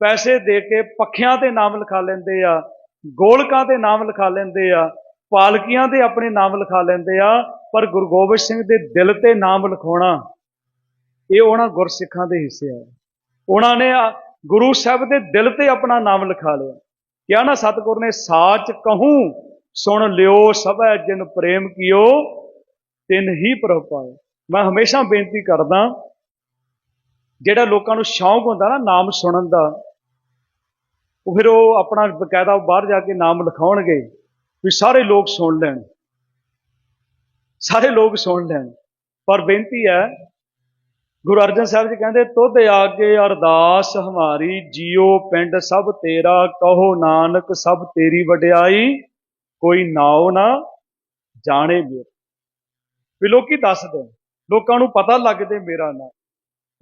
ਪੈਸੇ ਦੇ ਕੇ ਪੱਖਿਆਂ ਤੇ ਨਾਮ ਲਿਖਾ ਲੈਂਦੇ ਆ, ਗੋਲਕਾਂ ਤੇ ਨਾਮ ਲਿਖਾ ਲੈਂਦੇ ਆ, ਪਾਲਕੀਆਂ ਤੇ ਆਪਣੇ ਨਾਮ ਲਿਖਾ ਲੈਂਦੇ ਆ, ਪਰ ਗੁਰੂ ਗੋਬਿੰਦ ਸਿੰਘ ਦੇ ਦਿਲ ਤੇ ਨਾਮ ਲਿਖਾਉਣਾ, ਇਹ ਉਹਨਾਂ ਗੁਰਸਿੱਖਾਂ ਦੇ ਹਿੱਸੇ ਆ। ਉਹਨਾਂ ਨੇ ਗੁਰੂ ਸਾਹਿਬ ਦੇ ਦਿਲ ਤੇ ਆਪਣਾ ਨਾਮ ਲਿਖਾ ਲਿਆ। ਕਿਹਾ ਨਾ, ਸਤਿਗੁਰ ਨੇ, ਸਾਚ ਕਹੂੰ, ਸੁਣ ਲਿਓ ਸਭੈ ਜਿਨ ਪ੍ਰੇਮ ਕੀਓ, ਤਿਨ ਹੀ ਪ੍ਰਭ ਪਾਏ। ਮੈਂ ਹਮੇਸ਼ਾ ਬੇਨਤੀ ਕਰਦਾ, ਜਿਹੜਾ ਲੋਕਾਂ ਨੂੰ ਸ਼ੌਂਕ ਹੁੰਦਾ ਨਾ ਨਾਮ ਸੁਣਨ ਦਾ ਉਹ ਫਿਰ ਉਹ ਆਪਣਾ ਬਕਾਇਦਾ ਬਾਹਰ ਜਾ ਕੇ ਨਾਮ ਲਿਖਾਉਣਗੇ ਵੀ ਸਾਰੇ ਲੋਕ ਸੁਣ ਲੈਣ। ਸਾਰੇ ਲੋਕ ਸੁਣ ਲੈਣ। ਪਰ ਬੇਨਤੀ ਹੈ, ਗੁਰੂ ਅਰਜਨ ਸਾਹਿਬ ਜੀ ਕਹਿੰਦੇ, ਤੁਧ ਆਗੇ ਅਰਦਾਸ ਹਮਾਰੀ ਜੀਓ ਪਿੰਡ ਸਭ ਤੇਰਾ, ਕਹੋ ਨਾਨਕ ਸਭ ਤੇਰੀ ਵਡਿਆਈ, ਕੋਈ ਨਾਉ ਨਾ ਜਾਣੇ ਵੀ ਵੀ ਲੋਕੀ ਦੱਸਦੇ ਲੋਕਾਂ ਨੂੰ ਪਤਾ ਲੱਗਦੇ ਮੇਰਾ ਨਾਂ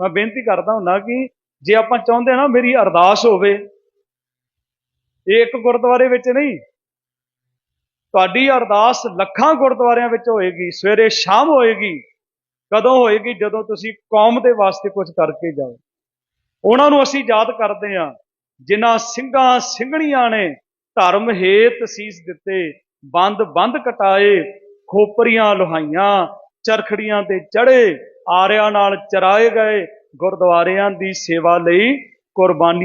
ਮੈਂ ਬੇਨਤੀ ਕਰਦਾ ਹੁੰਨਾ ਕਿ ਜੇ ਆਪਾਂ ਚਾਹੁੰਦੇ ਹਾਂ ਨਾ ਮੇਰੀ ਅਰਦਾਸ ਹੋਵੇ ਇਹ ਇੱਕ ਗੁਰਦੁਆਰੇ ਵਿੱਚ ਨਹੀਂ। ਤੁਹਾਡੀ ਅਰਦਾਸ ਲੱਖਾਂ ਗੁਰਦੁਆਰਿਆਂ ਵਿੱਚ ਹੋਏਗੀ, ਸਵੇਰੇ ਸ਼ਾਮ ਹੋਏਗੀ, ਕਦੋਂ ਹੋਏਗੀ, ਜਦੋਂ ਤੁਸੀਂ ਕੌਮ ਦੇ ਵਾਸਤੇ ਕੁਝ ਕਰਕੇ ਜਾਓ। ਉਹਨਾਂ ਨੂੰ ਅਸੀਂ ਯਾਦ ਕਰਦੇ ਹਾਂ, ਜਿਨ੍ਹਾਂ ਸਿੰਘਾਂ ਸਿੰਘਣੀਆਂ ਨੇ ਧਰਮ ਹੇਤ ਸੀਸ ਦਿੱਤੇ, ਬੰਦ ਬੰਦ ਕਟਾਏ, ਖੋਪਰੀਆਂ ਲੁਹਾਈਆਂ, ਚਰਖੜੀਆਂ ਤੇ ਚੜੇ ਆਰਿਆਂ ਨਾਲ ਚਰਾਏ ਗਏ, ਗੁਰਦੁਆਰਿਆਂ ਦੀ ਸੇਵਾ ਲਈ ਕੁਰਬਾਨੀ